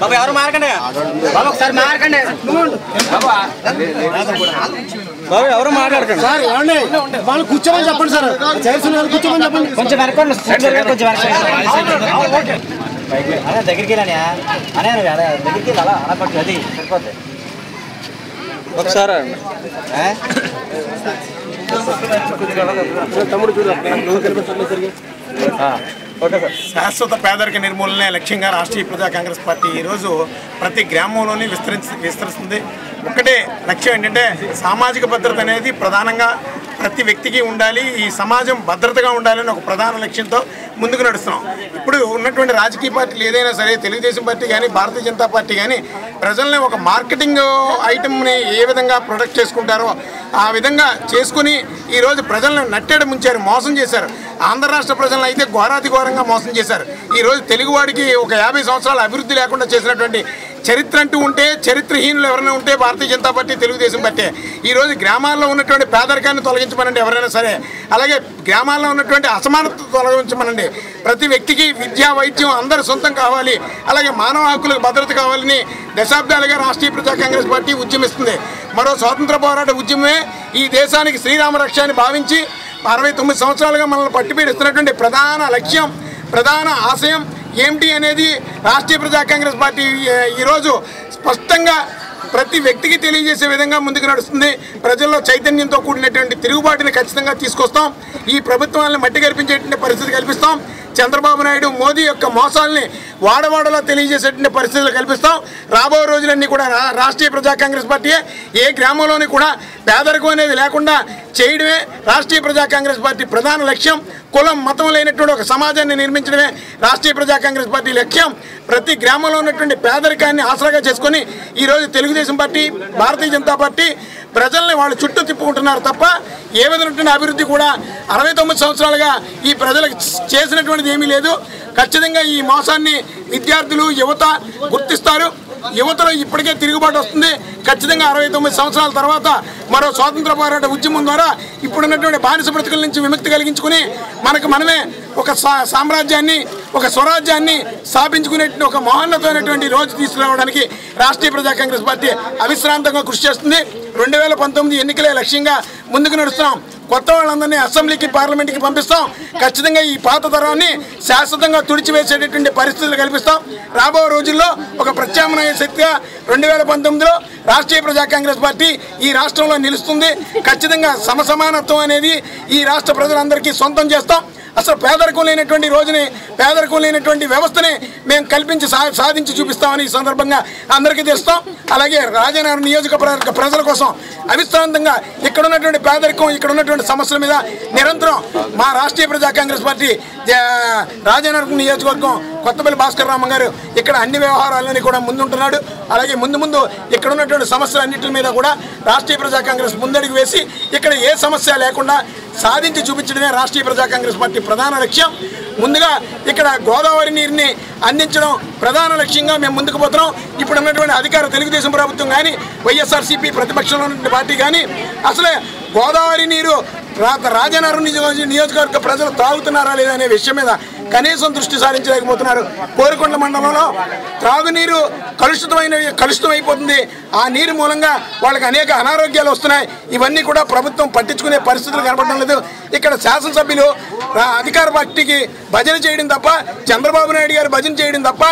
బాబు ఎవరు మారకండి? బాబు ఒకసారి మారకండి. బాబు ఎవరు మాట్లాడకండి? సార్ ఏమండి? వాళ్ళు కూర్చోమని చెప్పండి సార్. వాళ్ళు కూర్చోమని చెప్పండి. కొంచెం వెనకండి కొంచెం వెనకండి అదే దగ్గరికి వెళ్ళానే అనే దగ్గరికి వెళ్ళి అలా అలా పట్టు అది సరిపోద్ది. ఒకసారి ఆ? శాశ్వత పేదరిక నిర్మూలనే లక్ష్యంగా రాష్ట్రీయ ప్రజా కాంగ్రెస్ పార్టీ ఈరోజు ప్రతి గ్రామంలోని విస్తరించి విస్తరిస్తుంది. ఒకటే లక్ష్యం ఏంటంటే సామాజిక భద్రత అనేది ప్రధానంగా ప్రతి వ్యక్తికి ఉండాలి ఈ సమాజం భద్రతగా ఉండాలని ఒక ప్రధాన లక్ష్యంతో ముందుకు నడుస్తున్నాం. ఇప్పుడు ఉన్నటువంటి రాజకీయ పార్టీలు ఏదైనా సరే తెలుగుదేశం పార్టీ కానీ భారతీయ జనతా పార్టీ కానీ ప్రజల్ని ఒక మార్కెటింగ్ ఐటమ్ని ఏ విధంగా ప్రొడక్ట్ చేసుకుంటారో ఆ విధంగా చేసుకుని ఈరోజు ప్రజలను నట్టేడ ముంచారు మోసం చేశారు. ఆంధ్ర రాష్ట్ర ప్రజలను అయితే ఘోరాతి ఘోరంగా మోసం చేశారు. ఈరోజు తెలుగువాడికి ఒక యాభై సంవత్సరాల అభివృద్ధి లేకుండా చేసినటువంటి చరిత్ర అంటూ ఉంటే చరిత్రహీనులు ఎవరైనా ఉంటే భారతీయ జనతా పార్టీ తెలుగుదేశం పార్టీ ఈరోజు గ్రామాల్లో ఉన్నటువంటి పేదరికాన్ని తొలగించమనండి ఎవరైనా సరే. అలాగే గ్రామాల్లో ఉన్నటువంటి అసమానత తొలగించమనండి. ప్రతి వ్యక్తికి విద్యా వైద్యం అందరి సొంతం కావాలి. అలాగే మానవ హక్కులకు భద్రత కావాలని దశాబ్దాలుగా రాష్ట్రీయ ప్రజా కాంగ్రెస్ పార్టీ ఉద్యమిస్తుంది. మరో స్వాతంత్ర పోరాట ఉద్యమమే ఈ దేశానికి శ్రీరామ రక్ష అని భావించి అరవై తొమ్మిది సంవత్సరాలుగా మనల్ని పట్టిపీడిస్తున్నటువంటి ప్రధాన లక్ష్యం ప్రధాన ఆశయం ఏమిటి అనేది రాష్ట్రీయ ప్రజా కాంగ్రెస్ పార్టీ ఈరోజు స్పష్టంగా ప్రతి వ్యక్తికి తెలియజేసే విధంగా ముందుకు నడుస్తుంది. ప్రజల్లో చైతన్యంతో కూడినటువంటి తిరుగుబాటుని ఖచ్చితంగా తీసుకొస్తాం. ఈ ప్రభుత్వాలను మట్టి కల్పించేటువంటి పరిస్థితి కల్పిస్తాం. చంద్రబాబు నాయుడు మోదీ యొక్క మోసాల్ని వాడవాడలో తెలియజేసేటువంటి పరిస్థితులు కల్పిస్తాం. రాబో రోజులన్నీ కూడా రా- రాష్ట్రీయ ప్రజా కాంగ్రెస్ పార్టీ ఏ గ్రామంలోని కూడా పేదరికం అనేది లేకుండా చేయడమే రాష్ట్రీయ ప్రజా కాంగ్రెస్ పార్టీ ప్రధాన లక్ష్యం. కులం మతం లేనటువంటి ఒక సమాజాన్ని నిర్మించడమే రాష్ట్రీయ ప్రజా కాంగ్రెస్ పార్టీ లక్ష్యం. ప్రతి గ్రామంలో ఉన్నటువంటి పేదరికాన్ని ఆసరాగా చేసుకొని ఈరోజు తెలుగుదేశం పార్టీ భారతీయ జనతా పార్టీ ప్రజల్ని వాళ్ళు చుట్టూ తిప్పుకుంటున్నారు తప్ప ఏ విధమైనటువంటి అభివృద్ధి కూడా అరవై తొమ్మిది సంవత్సరాలుగా ఈ ప్రజలకు చేసినటువంటిది ఏమీ లేదు. ఖచ్చితంగా ఈ మోసాన్ని విద్యార్థులు యువత గుర్తిస్తారు. యువతలో ఇప్పటికే తిరుగుబాటు వస్తుంది. ఖచ్చితంగా అరవై తొమ్మిది సంవత్సరాల తర్వాత మరో స్వాతంత్ర పోరాట ఉద్యమం ద్వారా ఇప్పుడున్నటువంటి బానిస బ్రతుకుల నుంచి విముక్తి కలిగించుకుని మనకు మనమే ఒక సా- సామ్రాజ్యాన్ని ఒక స్వరాజ్యాన్ని స్థాపించుకునే ఒక మహోన్నతమైనటువంటి రోజు తీసుకురావడానికి రాష్ట్రీయ ప్రజా కాంగ్రెస్ పార్టీ అవిశ్రాంతంగా కృషి చేస్తుంది. రెండు వేల పంతొమ్మిది ఎన్నికలే లక్ష్యంగా ముందుకు నడుస్తున్నాం. కొత్త వాళ్ళందరినీ అసెంబ్లీకి పార్లమెంట్కి పంపిస్తాం. ఖచ్చితంగా ఈ పాత తరాన్ని శాశ్వతంగా తుడిచివేసేటటువంటి పరిస్థితులు కల్పిస్తాం. రాబో రోజుల్లో ఒక ప్రత్యామ్నాయ శక్తిగా రెండు వేల పంతొమ్మిదిలో రాష్ట్రీయ ప్రజా కాంగ్రెస్ పార్టీ ఈ రాష్ట్రంలో నిలుస్తుంది. ఖచ్చితంగా సమసమానత్వం అనేది ఈ రాష్ట్ర ప్రజలందరికీ సొంతం చేస్తాం. అసలు పేదరికం లేనటువంటి రోజుని పేదరికం లేనటువంటి వ్యవస్థని మేము కల్పించి సా సాధించి చూపిస్తామని ఈ సందర్భంగా అందరికీ తెస్తాం అలాగే రాజనగరం నియోజకవర్గ ప్రజల కోసం అవిశ్రాంతంగా ఇక్కడ ఉన్నటువంటి పేదరికం ఇక్కడ ఉన్నటువంటి సమస్యల మీద నిరంతరం మా రాష్ట్రీయ ప్రజా కాంగ్రెస్ పార్టీ రాజానగరం నియోజకవర్గం కొత్తపల్లి భాస్కర్ రామ గారు ఇక్కడ అన్ని వ్యవహారాలని కూడా ముందుంటున్నాడు. అలాగే ముందు ముందు ఇక్కడ ఉన్నటువంటి సమస్యలన్నింటి మీద కూడా రాష్ట్రీయ ప్రజా కాంగ్రెస్ ముందడుగు వేసి ఇక్కడ ఏ సమస్య లేకుండా సాధించి చూపించడమే రాష్ట్రీయ ప్రజా కాంగ్రెస్ పార్టీ ప్రధాన లక్ష్యం. ముందుగా ఇక్కడ గోదావరి నీరుని అందించడం ప్రధాన లక్ష్యంగా మేము ముందుకు పోతున్నాం. ఇప్పుడు ఉన్నటువంటి అధికార తెలుగుదేశం ప్రభుత్వం కానీ వైఎస్ఆర్సీపీ ప్రతిపక్షంలో ఉన్నటువంటి పార్టీ కానీ అసలే గోదావరి నీరు రా రాజనగరం నియోజకవర్గ ప్రజలు తాగుతున్నారా లేదా అనే విషయం మీద కనీసం దృష్టి సారించలేకపోతున్నారు. కోరికొండ మండలంలో త్రాగునీరు కలుషితమైన కలుషితమైపోతుంది. ఆ నీరు మూలంగా వాళ్ళకి అనేక అనారోగ్యాలు వస్తున్నాయి. ఇవన్నీ కూడా ప్రభుత్వం పట్టించుకునే పరిస్థితులు కనపడడం లేదు. ఇక్కడ శాసనసభ్యులు అధికార పార్టీకి భజన చేయడం తప్ప చంద్రబాబు నాయుడు గారు భజన చేయడం తప్ప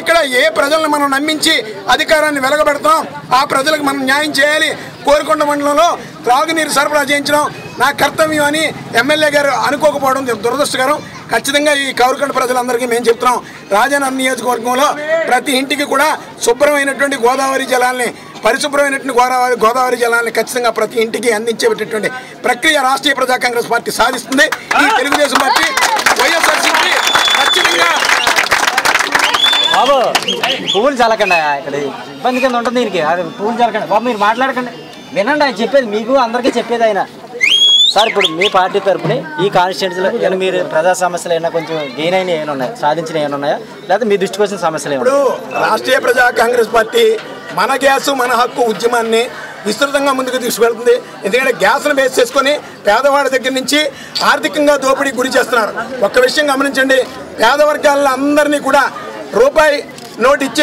ఇక్కడ ఏ ప్రజలను మనం నమ్మించి అధికారాన్ని వెలగబెడతాం? ఆ ప్రజలకు మనం న్యాయం చేయాలి. కోరికొండ మండలంలో త్రాగునీరు సరఫరా చేయించడం నా కర్తవ్యం అని ఎమ్మెల్యే గారు అనుకోకపోవడం దురదృష్టకరం. ఖచ్చితంగా ఈ కౌరకండ ప్రజలందరికీ మేము చెప్తున్నాం. రాజానగరం నియోజకవర్గంలో ప్రతి ఇంటికి కూడా శుభ్రమైనటువంటి గోదావరి జలాల్ని పరిశుభ్రమైనటువంటి గోదావరి గోదావరి జలాన్ని ఖచ్చితంగా ప్రతి ఇంటికి అందించేటటువంటి ప్రక్రియ రాష్ట్రీయ ప్రజా కాంగ్రెస్ పార్టీ సాధిస్తుంది. ఈ తెలుగుదేశం పార్టీ వైఎస్ఆర్సీపీ ఖచ్చితంగా బాబు పువ్వులు చల్లకండి ఇక్కడ. ఇబ్బంది కింద ఉంటుంది దీనికి. అది పువ్వులు చల్లకండి. బాబు మీరు మాట్లాడకండి. వినండి ఆయన చెప్పేది మీకు అందరికీ చెప్పేది ఆయన. సార్ ఇప్పుడు మీ పార్టీ తరపున ఈ కాన్స్టిట్యూన్సీలో ఏమైనా మీరు ప్రజా సమస్యలు ఏమైనా కొంచెం గెయిన్ అయిన ఏమైనా ఉన్నాయా? సాధించిన ఏమైనా ఉన్నాయా? లేదా మీ దృష్టికి వచ్చిన సమస్యలు ఏమైనా రాష్ట్రీయ ప్రజా కాంగ్రెస్ పార్టీ మన గ్యాసు మన హక్కు ఉద్యమాన్ని విస్తృతంగా ముందుకు తీసుకువెళ్తుంది. ఎందుకంటే గ్యాస్ను బేస్ చేసుకొని పేదవాడి దగ్గర నుంచి ఆర్థికంగా దోపిడీ గురి చేస్తున్నారు. ఒక్క విషయం గమనించండి. పేద వర్గాల అందరినీ కూడా రూపాయి నోటు ఇచ్చి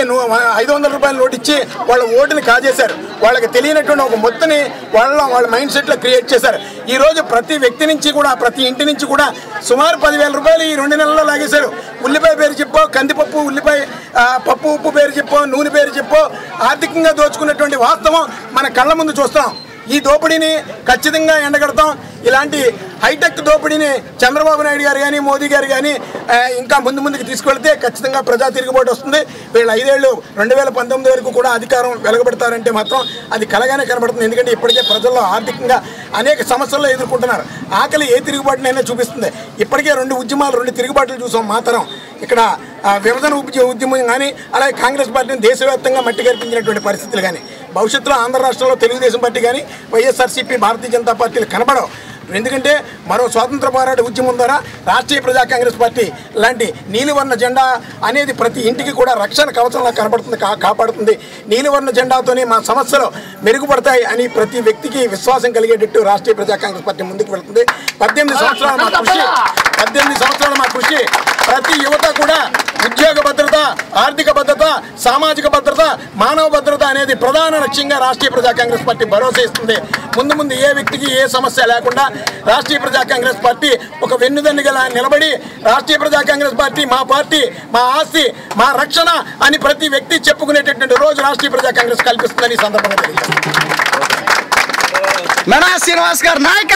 ఐదు వందల రూపాయల నోటు ఇచ్చి వాళ్ళ ఓటుని కాజేశారు. వాళ్ళకి తెలియనటువంటి ఒక మొత్తని వాళ్ళ వాళ్ళ మైండ్ సెట్లో క్రియేట్ చేశారు. ఈరోజు ప్రతి వ్యక్తి నుంచి కూడా ప్రతి ఇంటి నుంచి కూడా సుమారు పదివేల రూపాయలు ఈ రెండు నెలల్లో లాగేశారు. ఉల్లిపాయ పేరు చెప్పో కందిపప్పు ఉల్లిపాయ పప్పు ఉప్పు పేరు చెప్పో నూనె పేరు చెప్పో. ఆర్థికంగా దోచుకున్నటువంటి వాస్తవం మన కళ్ళ ముందు చూస్తాం. ఈ దోపిడీని ఖచ్చితంగా ఎండగడతాం. ఇలాంటి హైటెక్ దోపిడీని చంద్రబాబు నాయుడు గారు కానీ మోదీ గారు కానీ ఇంకా ముందు ముందుకు తీసుకెళ్తే ఖచ్చితంగా ప్రజా తిరుగుబాటు వస్తుంది. వీళ్ళు ఐదేళ్ళు రెండు వేల పంతొమ్మిది వరకు కూడా అధికారం వెలగబెడతారంటే మాత్రం అది కలగానే కనబడుతుంది. ఎందుకంటే ఇప్పటికే ప్రజల్లో ఆర్థికంగా అనేక సమస్యలు ఎదుర్కొంటున్నారు. ఆకలి ఏ తిరుగుబాటునైనా చూపిస్తుంది. ఇప్పటికే రెండు ఉద్యమాలు రెండు తిరుగుబాట్లు చూసాం మాత్రం. ఇక్కడ విభజన ఉద్యమం కానీ అలాగే కాంగ్రెస్ పార్టీని దేశవ్యాప్తంగా మట్టి కల్పించినటువంటి పరిస్థితులు కానీ భవిష్యత్తులో ఆంధ్ర రాష్ట్రంలో తెలుగుదేశం పార్టీ కానీ వైఎస్ఆర్సీపీ భారతీయ జనతా పార్టీలు కనబడవు. ఎందుకంటే మరో స్వాతంత్ర పోరాట ఉద్యమం ద్వారా రాష్ట్రీయ ప్రజా కాంగ్రెస్ పార్టీ లాంటి నీలివర్ణ జెండా అనేది ప్రతి ఇంటికి కూడా రక్షణ కవచంలా కనబడుతుంది కా- కాపాడుతుంది. నీలివర్ణ జెండాతోనే మా సమస్యలు మెరుగుపడతాయి అని ప్రతి వ్యక్తికి విశ్వాసం కలిగేటట్టు రాష్ట్రీయ ప్రజా కాంగ్రెస్ పార్టీ ముందుకు వెళ్తుంది. పద్దెనిమిది సంవత్సరాల మా కృషి పద్దెనిమిది సంవత్సరాల మా కృషి. ప్రతి యువత కూడా ఉద్యోగ భద్రత ఆర్థిక భద్రత సామాజిక భద్రత మానవ భద్రత అనేది ప్రధాన లక్ష్యంగా రాష్ట్రీయ ప్రజా కాంగ్రెస్ పార్టీ భరోసా ఇస్తుంది. ముందు ముందు ఏ వ్యక్తికి ఏ సమస్య లేకుండా రాష్ట్రీయ ప్రజా కాంగ్రెస్ పార్టీ ఒక వెన్నుదన్నుగా నిలబడి రాష్ట్రీయ ప్రజా కాంగ్రెస్ పార్టీ మా పార్టీ మా ఆస్తి మా రక్షణ అని ప్రతి వ్యక్తి చెప్పుకునేటటువంటి రోజు రాష్ట్రీయ ప్రజా కాంగ్రెస్ కల్పిస్తుందని ఈ సందర్భంగా తెలియజేస్తాను శ్రీనివాస్ గారు నాయక